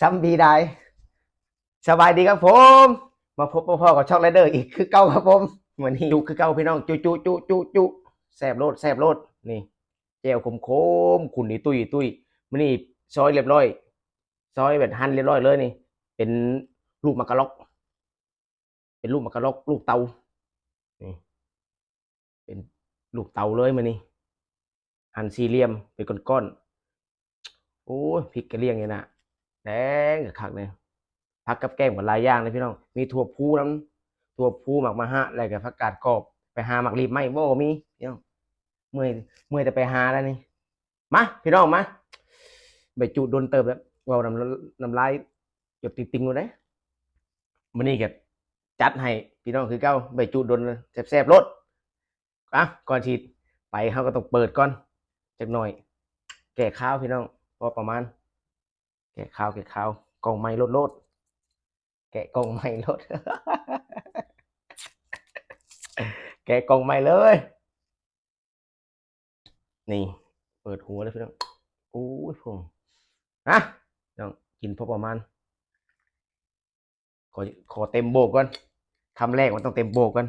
ซัมบีได้สบายดีครับผม มาพบพ่อกับช่องไรเดอร์อีกคือเก้าครับผมเหมือนนี้จุคือเก้าพี่น้องจุจุจุจุจุแสบโลดแสบโลดนี่แจวคมคมขุนนี่ตุยตุยมันนี่ซอยเรียบร้อย ซอยแบบหั่นเรียบร้อยเลยนี่ เป็นลูกมะกะล็อก เป็นลูกมะกะล็อกลูกเตานี่เป็นลูกเตาเลยมันนี่หั่นสี่เหลี่ยมเป็นก้อนๆโอ้ยพริกกระเลียงเนี่ยนะ แดงกับคักเลยผักกับแกล้มกับหลายอย่างเลยพี่น้อง มีถั่วพูน้ำถั่วพูหมักมาฮะอะไรกับผักกาดกรอบ ไปหาหมักรีบไหมบ่มีพี่น้องเมื่อยเมื่อยแต่ไปหาแล้วนี่มาพี่น้องมาไปจุโดนเติบแล้วเว่าน้ำน้ำลายหยดติ่งๆเลยนะมันนี่ก็จัดให้พี่น้องคือเก้าใบจุโดนแซ่บๆรสอะก่อนฉีดไปเขาก็ต้องเปิดก่อนจักหน่อย แก่ข้าวพี่น้องพอประมาณ แก่ข้าวแก่ข้าวกล่องไม้ลดลดแกะกล่องไม้ลด แกะกล่องใหม่เลย นี่ เปิดหัวเลยพี่น้องโอ้ยผมนะน้องกินพอประมาณขอขอเต็มโบกก่อนคำแรกมันต้องเต็มโบกก่อน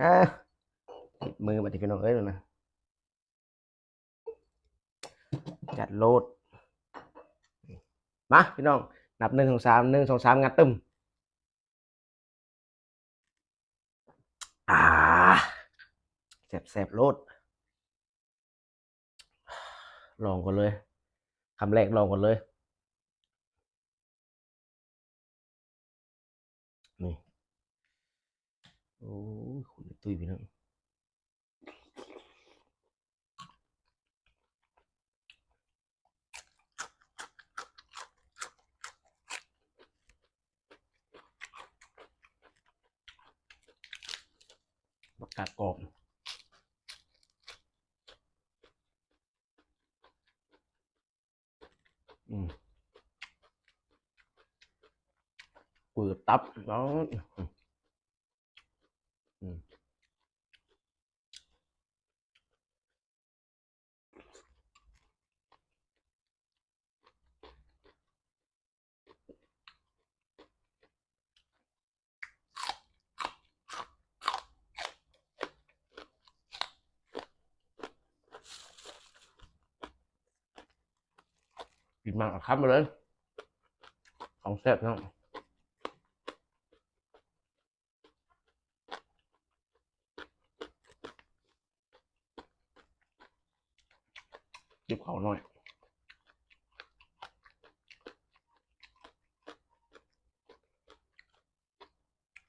อะมือมาที่พี่น้องเอ้ยนะจัดโลด มาพี่น้องนับหนึ่งสองสามหนึ่งสองสามงัดตึมอ่าแสบแสบโลดลองก่อนเลยคำแรกลองก่อนเลย นี่ โอ้คุณตุ้ยพี่น้อง ประกาศกรอบอืมเปิดตับแล้วอืม กินมากอะครับมาเลย ของแซ่บเนาะจิบเขาหน่อย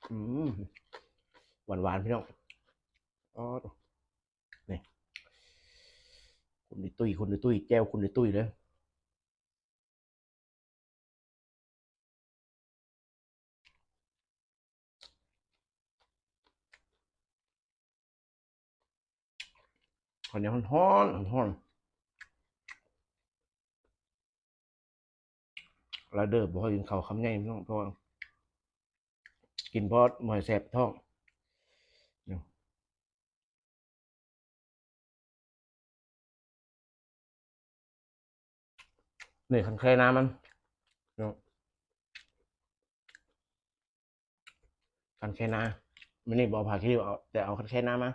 อืมหวานหวานๆพี่น้องอ๋อนี่คุณดิตุ้ยคุณดิตุ้ยแจ้วคุณดิตุ้ยเลย ข้าวเหนียวร้อนๆร้อนล้วเด้อบ่ค่อยกินข้าวคำใหญ่พี่น้องพราะว่ากินเพราะหมอยแสบท้องเนี่ยคันแค่น้ำมันเนาะคันแค่น้ำไม่นี่บอกผ่าขี้เอาแต่เอาคันแค่น้ำมา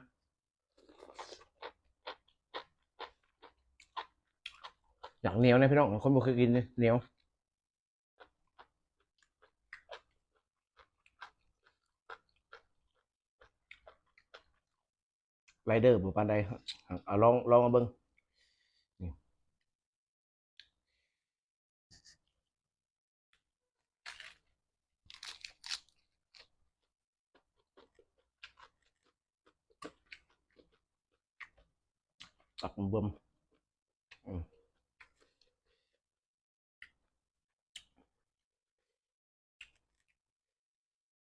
อยากเหนียวนะพี่น้องคนบ่เคยกินเลยเหนียวไรเดอร์บ่ปานใดเอาลองลองมาเบิ่งนี่ตักเบิ่ม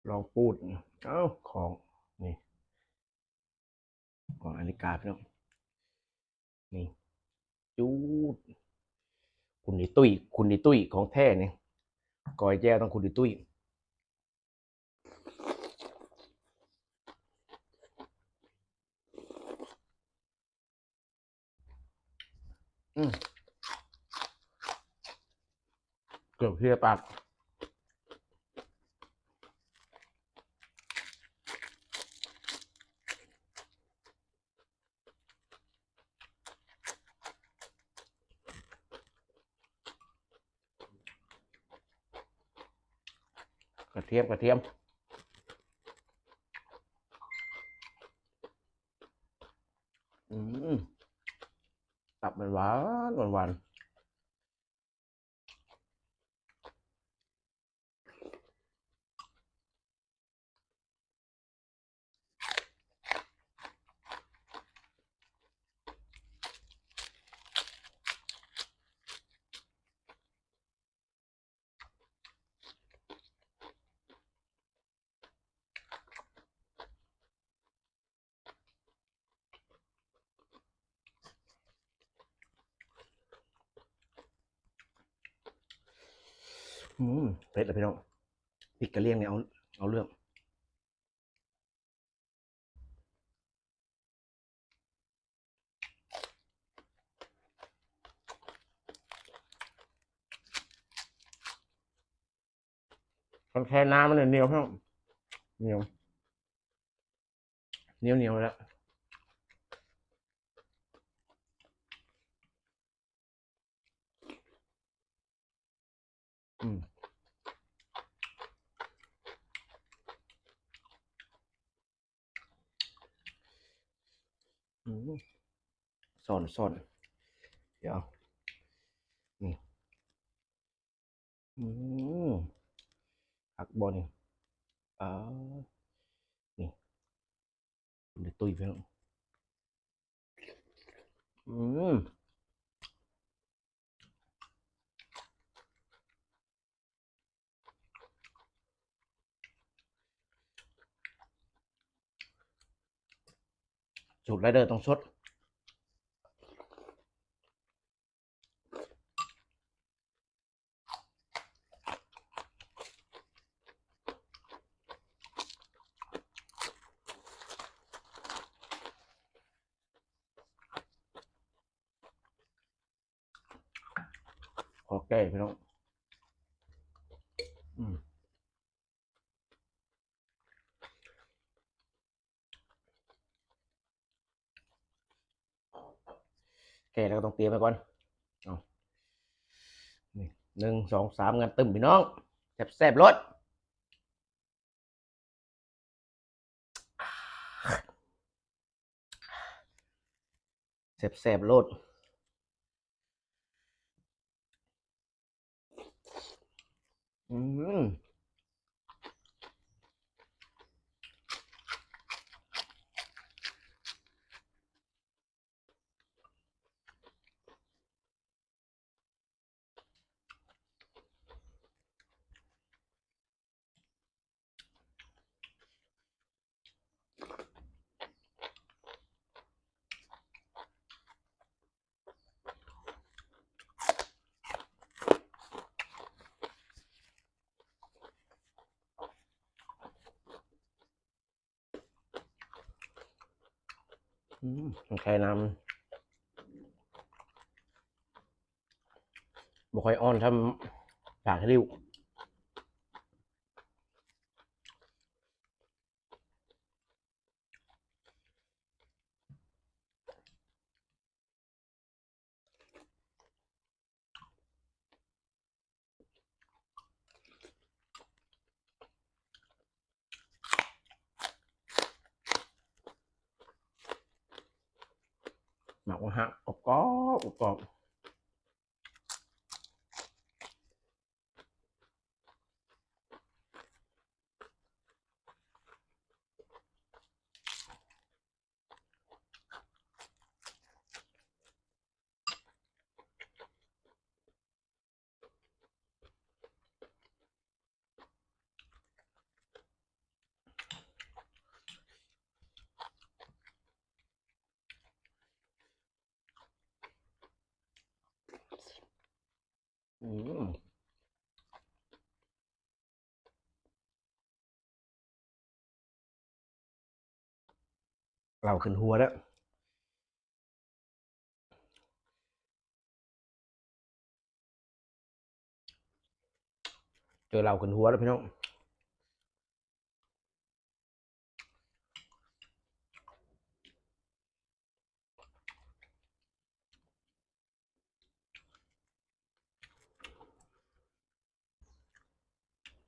ลองปูด เอ้า ของ นี่ ของนาฬิกาพี่น้องนี่ จูด คุณดิตุ้ย คุณดิตุ้ยของแท้เนี่ยกอยแจ้ต้องคุณดิตุ้ยเกือบเพียปาก กระเทียมกระเทียม อืมตับมันหวานหวานหวาน อืมเผ็ดเลยพี่น้องพริกกระเลียงเนี่ยเอาเอาเรื่องมันแค่น้ำมันเนี่ยเหนียวพี่น้องเหนียวเหนียวเหนียวแล้ว อืม อืม ซ่อนซ่อนเดี๋ยวนี่อืมผักบอ นี่ไปแล้องแก้พี่น้องอืมแก้แล้วก็ต้องเตรียมไปก่อนเอาหนึ่งสองสามงานตึมพี่น้องแซ่บแซ่บรสแซ่บแซ่บรส อื ใครนำบ่ค่อยอ่อนทำปากริ้วหมัก ว่าฮะกรอบกรอบกรอบ อืมเราขึ้นหัวแล้วเจอเราขึ้นหัวแล้วพี่น้อง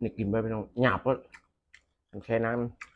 นี่กินไปพี่น้องหยาบก็แค่น้ำ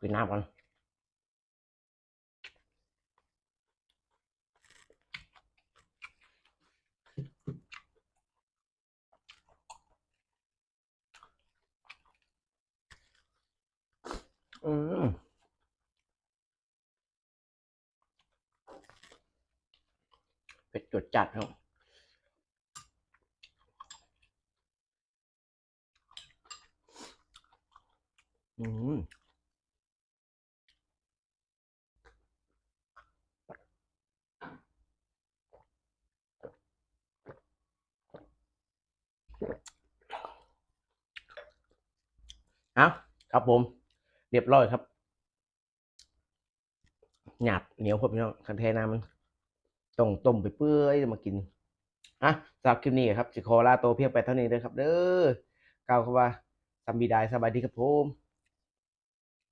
กินน้ำก่อนอืมเผ็ดจุดจัดครับอืม เอาครับผม เรียบร้อยครับ หยาบเหนียวพอพี่น้องคันเทน้ำมันต้องต้มไปเปื่อยมากินอะสำหรับคลิปนี้ครับสิขอลาโตเพียงไปเท่านี้เลยครับ เด้อกล่าวคำว่าสำบีดายสบายดีครับผม